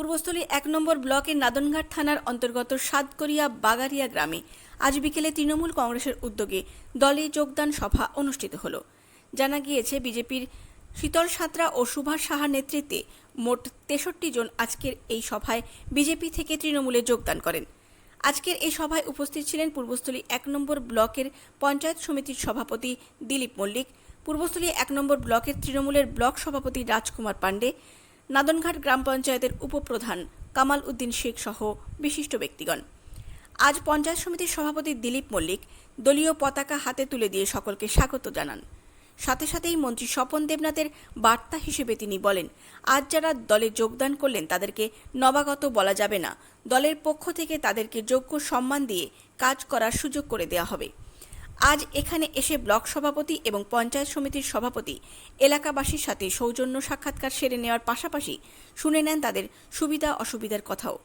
পূর্বস্থলী এক নম্বর ব্লকের নাদনঘাট থানার অন্তর্গত সাতকরিয়া বাগারিয়া গ্রামে আজ বিকেলে তৃণমূল কংগ্রেসের উদ্যোগে দলে যোগদান সভা অনুষ্ঠিত হল। জানা গিয়েছে, বিজেপির শীতল সাঁতরা ও সুভাষ সাহার নেতৃত্বে মোট তেষট্টি জন আজকের এই সভায় বিজেপি থেকে তৃণমূলে যোগদান করেন। আজকের এই সভায় উপস্থিত ছিলেন পূর্বস্থলী এক নম্বর ব্লকের পঞ্চায়েত সমিতির সভাপতি দিলীপ মল্লিক, পূর্বস্থলী এক নম্বর ব্লকের তৃণমূলের ব্লক সভাপতি রাজকুমার পাণ্ডে নাদনঘাট গ্রাম পঞ্চায়েতের উপপ্রধান কামাল উদ্দিন শেখ সহ বিশিষ্ট ব্যক্তিগণ। আজ পঞ্চায়েত সমিতির সভাপতি দিলীপ মল্লিক দলীয় পতাকা হাতে তুলে দিয়ে সকলকে স্বাগত জানান। সাথে সাথেই মন্ত্রী স্বপন দেবনাথের বার্তা হিসেবে তিনি বলেন, আজ যারা দলে যোগদান করলেন তাদেরকে নবাগত বলা যাবে না। দলের পক্ষ থেকে তাদেরকে যোগ্য সম্মান দিয়ে কাজ করার সুযোগ করে দেওয়া হবে। আজ এখানে এসে ব্লক সভাপতি এবং পঞ্চায়েত সমিতির সভাপতি, এলাকাবাসীর সাথে সৌজন্য সাক্ষাৎকার সেরে নেওয়ার পাশাপাশি শুনে নেন তাদের সুবিধা অসুবিধার কথাও।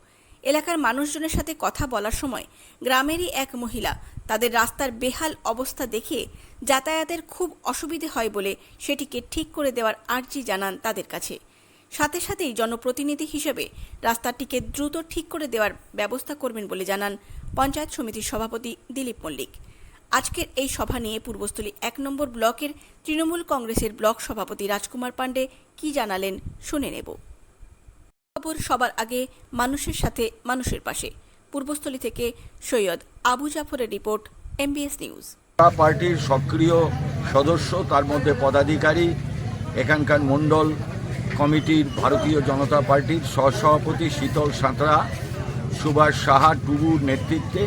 এলাকার মানুষজনের সাথে কথা বলার সময় গ্রামেরই এক মহিলা তাদের রাস্তার বেহাল অবস্থা দেখে যাতায়াতের খুব অসুবিধে হয় বলে সেটিকে ঠিক করে দেওয়ার আর্জি জানান তাদের কাছে। সাথে সাথেই জনপ্রতিনিধি হিসেবে রাস্তাটিকে দ্রুত ঠিক করে দেওয়ার ব্যবস্থা করবেন বলে জানান পঞ্চায়েত সমিতির সভাপতি দিলীপ মল্লিক। আজকের এই সভা নিয়ে পূর্বস্থলী এক নম্বর ব্লকের তৃণমূল কংগ্রেসের ব্লক সভাপতি রাজকুমার পাণ্ডে কি জানালেন শুনে নেব। খবর সবার আগে মানুষের সাথে মানুষের পাশে। পূর্বস্থলী থেকে সৈয়দ আবু জাফরের রিপোর্ট, এমবিএস নিউজ। পার্টির সক্রিয় সদস্য, তার মধ্যে পদাধিকারী, এখানকার মণ্ডল কমিটির ভারতীয় জনতা পার্টির সহসভাপতি শীতল সাঁতরা, সুভাষ সাহা টুবুর নেতৃত্বে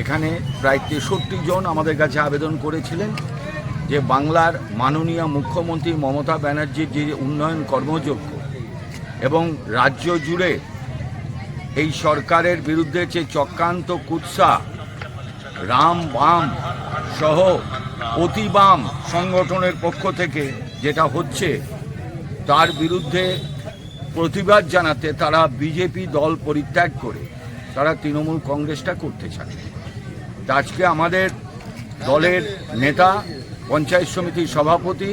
এখানে প্রায় তেষট্টি জন আমাদের কাছে আবেদন করেছিলেন যে বাংলার মাননীয় মুখ্যমন্ত্রী মমতা ব্যানার্জির যে উন্নয়ন কর্মযজ্ঞ এবং রাজ্য জুড়ে এই সরকারের বিরুদ্ধে যে চক্রান্ত কুৎসা, রাম বাম সহ অতি বাম সংগঠনের পক্ষ থেকে যেটা হচ্ছে, তার বিরুদ্ধে প্রতিবাদ জানাতে তারা বিজেপি দল পরিত্যাগ করে, তারা তৃণমূল কংগ্রেসটা করতে চায়। আজকে আমাদের দলের নেতা, পঞ্চায়েত সমিতির সভাপতি,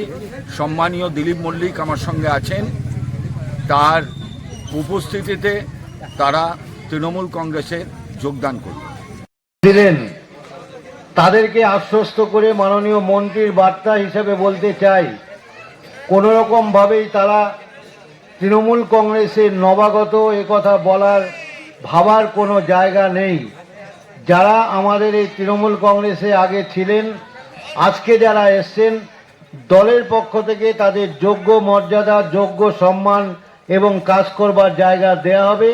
সম্মানীয় দিলীপ মল্লিক আমার সঙ্গে আছেন। তার উপস্থিতিতে তারা তৃণমূল কংগ্রেসে যোগদান করবে দিলেন। তাদেরকে আশ্বস্ত করে মাননীয় মন্ত্রীর বার্তা হিসেবে বলতে চাই কোনো রকমভাবেই তারা তৃণমূল কংগ্রেসের নবাগত কথা বলার ভাবার কোনো জায়গা নেই। যারা আমাদের এই তৃণমূল কংগ্রেসে আগে ছিলেন, আজকে যারা এসছেন, দলের পক্ষ থেকে তাদের যোগ্য মর্যাদা, যোগ্য সম্মান এবং কাজ করবার জায়গা দেয়া হবে।